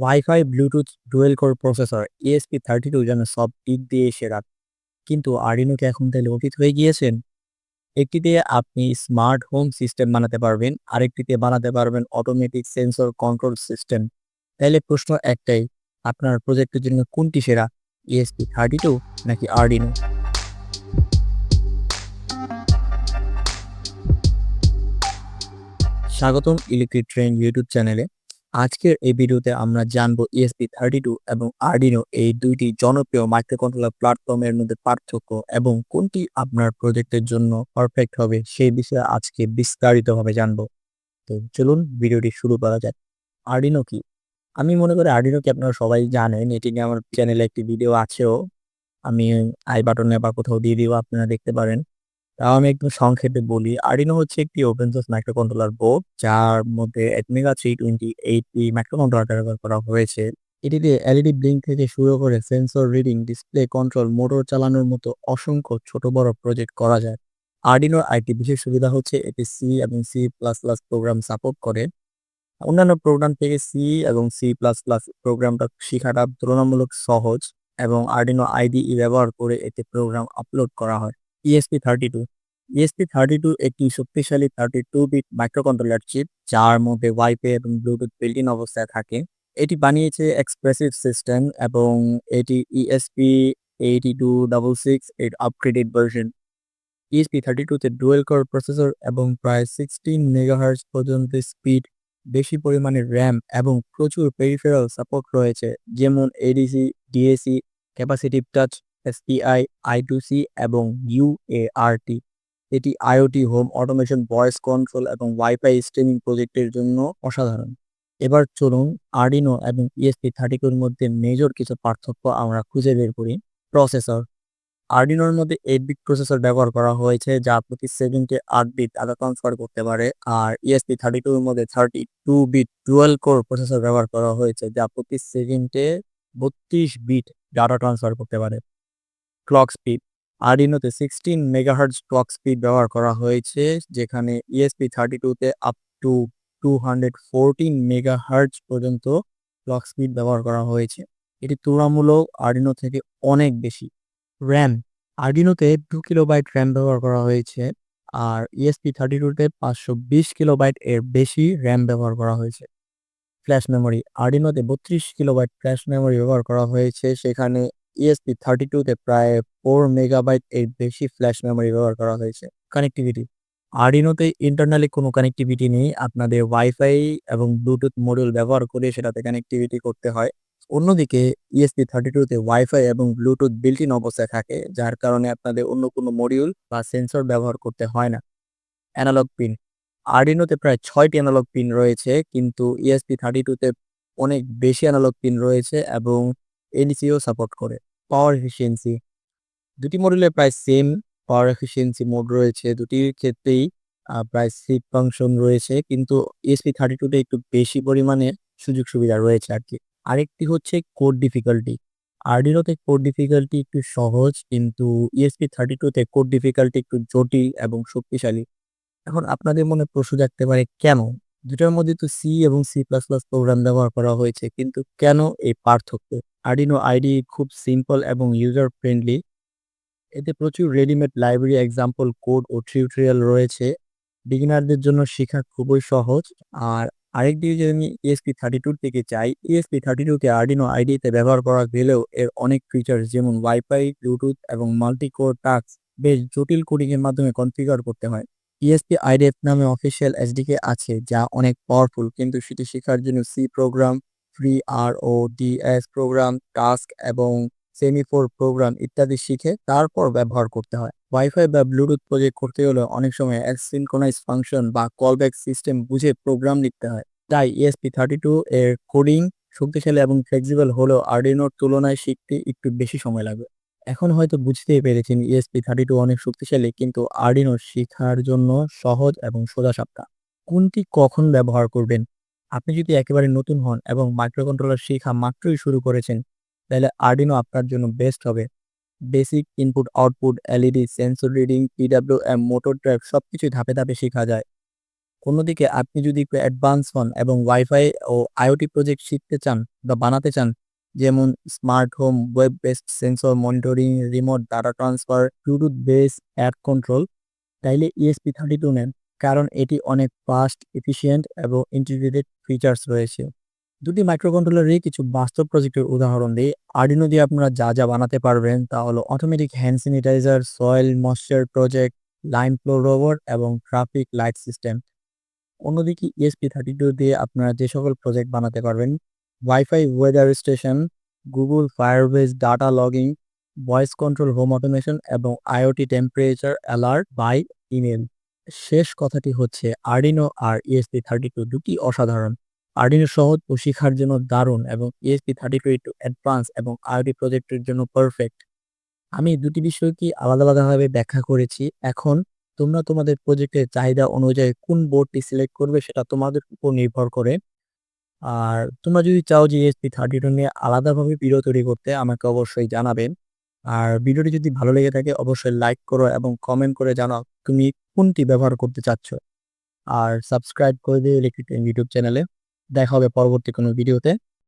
Wifi, Bluetooth, dual core processor, ESP32 যেন সব দিক দিয়ে সেরা। কিন্তু Arduino এখন তাইলে অতীত হয়ে গিয়েছেন? একটিতে আপনি স্মার্ট হোম সিস্টেম বানাতে পারবেন, আরেকটিতে বানাতে পারবেন অটোমেটিক সেন্সর কন্ট্রোল সিস্টেম। তাইলে প্রশ্ন একটাই, আপনার প্রজেক্টের জন্য কোনটি সেরা? ESP32 নাকি Arduino? স্বাগতম ইলেকট্রিক ট্রেন ইউটিউব চ্যানেলে। আজকের এই ভিডিওতে আমরা জানব ESP32 এবং Arduino এই দুইটি জনপ্রিয় মাইক্রো মাইক্রোকন্ট্রোলার প্ল্যাটফর্মের মধ্যে পার্থক্য এবং কোনটি আপনার প্রজেক্টের জন্য পারফেক্ট হবে সেই বিষয়ে আজকে বিস্তারিতভাবে জানব। তো চলুন ভিডিওটি শুরু করা যাক। Arduino কি? আমি মনে করি Arduino কি আপনারা সবাই জানেন। এটি নিয়ে আমার চ্যানেলে একটি ভিডিও আছেও। আমি আই বাটনে বা কোথাও দিয়ে দিব আপনারা দেখতে পারেন। তাও আমি একদম সংক্ষেপে বলি। Arduino হচ্ছে একটি ওপেন সোর্স মাইক্রোকন্ট্রোলার বোর্ড যার মধ্যে Atmega 328 মাইক্রোকন্ট্রোলার ব্যবহার করা হয়েছে। এটিতে এলইডি ব্লিঙ্ক থেকে শুরু করে sensor reading, display control, motor চালানোর মতো অসংখ্য ছোট বড় প্রজেক্ট করা যায়। Arduinoর আরেকটি বিশেষ সুবিধা হচ্ছে এটি সি এবং C plus plus program support করে। অন্যান্য প্রোগ্রাম থেকে সি এবং সি প্লাস প্লাস প্রোগ্রামটা শিখাটা তুলনামূলক সহজ এবং Arduino IDE ব্যবহার করে এতে প্রোগ্রাম আপলোড করা হয়। ESP32 ESP32 একটি শক্তিশালী 32 বিট মাইক্রোকন্ট্রোলার চিপ যার মধ্যে ওয়াইফাই এবং ব্লুটুথ বিল্ট ইন অবস্থায় থাকে। এটি বানিয়েছে এক্সপ্রেসিভ সিস্টেম এবং এটি ESP8266 এর আপগ্রেডেড ভার্সন। ESP32 তে ডুয়েল কোর প্রসেসর এবং প্রায় 16 মেগাহার্টজ পর্যন্ত স্পিড, বেশি পরিমাণে র্যাম এবং প্রচুর পেরিফেরাল সাপোর্ট রয়েছে যেমন ADC DAC, capacitive touch, SPI, I2C এবং UART। এটি IoT, home automation, voice control এবং ওয়াইফাই স্ট্রিমিং প্রজেক্টের জন্য অসাধারণ। এবার চলুন Arduino এবং ESP32 এর মধ্যে মেজর কিছু পার্থক্য আমরা খুঁজে বের করি। প্রসেসর Arduinoর মধ্যে 8 বিট প্রসেসর ব্যবহার করা হয়েছে যা প্রতি সেকেন্ডে 8 বিট ডাটা ট্রান্সফার করতে পারে আর ESP32 এর মধ্যে 32 বিট ডুয়াল কোর প্রসেসর ব্যবহার করা হয়েছে যা প্রতি সেকেন্ডে 32 বিট ডাটা ট্রান্সফার করতে পারে। ক্লক স্পিড Arduinoতে 16 মেগাহার্টজ ক্লক স্পিড ব্যবহার করা হয়েছে, যেখানে ESP32 তে আপ টু 214 মেগাহার্টজ পর্যন্ত ক্লক স্পিড ব্যবহার করা হয়েছে। এটি তুলনামূলক Arduino থেকে অনেক বেশি। RAM Arduinoতে 2 কিলোবাইট র্যাম ব্যবহার করা হয়েছে, আর ইএসপি থার্টি ESP32 তে 520 কিলোবাইট এর বেশি র্যাম ব্যবহার করা হয়েছে। ফ্ল্যাশ মেমোরি Arduinoতে 32 কিলোবাইট ফ্ল্যাশ মেমোরি ব্যবহার করা হয়েছে, সেখানে ESP32 তে প্রায় 4 মেগাবাইট এর বেশি ফ্ল্যাশ মেমোরি ব্যবহার করা হয়েছে। কানেক্টিভিটি Arduinoতে ইন্টারনালি কোনো কানেক্টিভিটি নেই। আপনাদের ওয়াইফাই এবং ব্লুটুথ মডিউল ব্যবহার করে সেটাতে কানেক্টিভিটি করতে হয়। অন্যদিকে ESP32 তে ওয়াইফাই এবং ব্লুটুথ বিল্ট ইন অবস্থায় থাকে, যার কারণে আপনাদের অন্য কোনো মডিউল বা সেন্সর ব্যবহার করতে হয় না। অ্যানালগ পিন Arduinoতে প্রায় 6টি অ্যানালগ পিন রয়েছে, কিন্তু ESP32 তে অনেক বেশি অ্যানালগ পিন রয়েছে এবং ADCও সাপোর্ট করে। পাওয়ার এফিসিয়েন্সি দুটি মডেলে প্রায় সেম পাওয়ার এফিসিয়েন্সি মোড রয়েছে। দুটির ক্ষেত্রেই প্রায় স্লিপ ফাংশন রয়েছে কিন্তু ESP32 তে একটু বেশি পরিমাণে সুযোগ সুবিধা রয়েছে আর কি আরেকটি হচ্ছে কোড ডিফিকাল্টি Arduinoতে কোড ডিফিকাল্টি একটু সহজ, কিন্তু ESP32 তে কোড ডিফিকাল্টি একটু জটিল এবং শক্তিশালী। এখন আপনাদের মনে প্রশ্ন জাগতে পারে, কেন? দুটার মধ্যে তো সি এবং সি প্লাস প্লাস প্রোগ্রাম ব্যবহার করা হয়েছে কিন্তু কেন এই পার্থক্য? Arduino আইডি খুব সিম্পল এবং ইউজার ফ্রেন্ডলি। এতে প্রচুর রেডিমেড লাইব্রেরি, এক্সাম্পল কোড ও টিউটোরিয়াল রয়েছে। বিগিনারদের জন্য শেখা খুবই সহজ। আর আরেকদিকে যদি আমি ESP32 এর দিকে যাই, ESP32 কে Arduino IDE তে ব্যবহার করা গেলেও এর অনেক ফিচার্স যেমন ওয়াইফাই, ব্লুটুথ এবং মাল্টি কোর টাস্ক বেশ জটিল কোডিং এর মাধ্যমে কনফিগার করতে হয়। ESP IDF নামে অফিসিয়াল SDK আছে যা অনেক পাওয়ারফুল কিন্তু সেটি শেখার জন্য C program, free RODS program, task এবং সেমিফোর প্রোগ্রাম ইত্যাদি শিখে তারপর ব্যবহার করতে হয়। ওয়াইফাই বা ব্লুটুথ প্রজেক্ট করতে হলে অনেক সময় অ্যাসিনক্রোনাইজ ফাংশন বা কলব্যাক সিস্টেম বুঝে প্রোগ্রাম লিখতে হয়। তাই ESP32 এর কোডিং শক্তিশালী এবং ফ্লেক্সিবল হলেও আর্ডিনোর তুলনায় শিখতে একটু বেশি সময় লাগবে। এখন হয়তো বুঝতেই পেরেছেন ESP32 অনেক শক্তিশালী কিন্তু Arduino শিখার জন্য সহজ এবং সোজাসাপটা। কোনটি কখন ব্যবহার করবেন? আপনি যদি একেবারে নতুন হন এবং মাইক্রোকন্ট্রোলার শেখা মাত্রই শুরু করেছেন তাহলে Arduino আপনার জন্য বেস্ট হবে। Basic input output, LED, sensor reading, PWM motor drive সবকিছুই ধাপে ধাপে শেখা যায়। অন্যদিকে আপনি যদি একটু অ্যাডভান্স হন এবং ওয়াইফাই ও আইওটি প্রজেক্ট শিখতে চান বা বানাতে চান যেমন smart home web based sensor, monitoring, remote, data transfer, Bluetooth base, add control. তাইলে ইএসপি থার্টি টু নেন, কারণ এটি অনেক ফাস্ট এফিসিয়েন্ট এবং ইন্টিগ্রেটেড ফিচার্স রয়েছে। দুটি মাইক্রোকন্ট্রোলারই কিছু বাস্তব প্রজেক্টের উদাহরণ দিই। আর্ডিনো দিয়ে আপনারা যা যা বানাতে পারবেন তা হলো automatic hand sanitiser soil moisture project line flow robot এবং ট্রাফিক লাইট সিস্টেম অন্যদিকে ইএসপি থার্টি টু দিয়ে আপনারা যে সকল প্রজেক্ট বানাতে পারবেন wifi weather station Google Firebase data logging voice control home automation এবং IoT temperature alert by email শেষ কথাটি হচ্ছে আর্ডিনো আর ইএসপি থার্টি টু দুটি অসাধারণ। আর্ডিনো সহজ ও শেখার জন্য দারুণ এবং ইএসপি থার্টি টু একটু অ্যাডভান্স এবং আইওটি প্রজেক্টের জন্য পারফেক্ট আমি দুটি বিষয়কে আলাদা আলাদাভাবে ব্যাখ্যা করেছি। এখন তোমরা তোমাদের প্রজেক্টের চাহিদা অনুযায়ী কোন বোর্ডটি সিলেক্ট করবে সেটা তোমাদের উপর নির্ভর করে। আর তোমরা যদি চাও যে এসপি থার্টি টু নিয়ে আলাদাভাবে ভিডিও তৈরি করতে, আমাকে অবশ্যই জানাবেন। আর ভিডিওটি যদি ভালো লেগে থাকে, অবশ্যই লাইক করো এবং কমেন্ট করে জানাও তুমি কোনটি ব্যবহার করতে চাচ্ছ। আর সাবস্ক্রাইব করে দিও ইলেকট্রিক ইউটিউব চ্যানেলে দেখা হবে পরবর্তী কোনো ভিডিওতে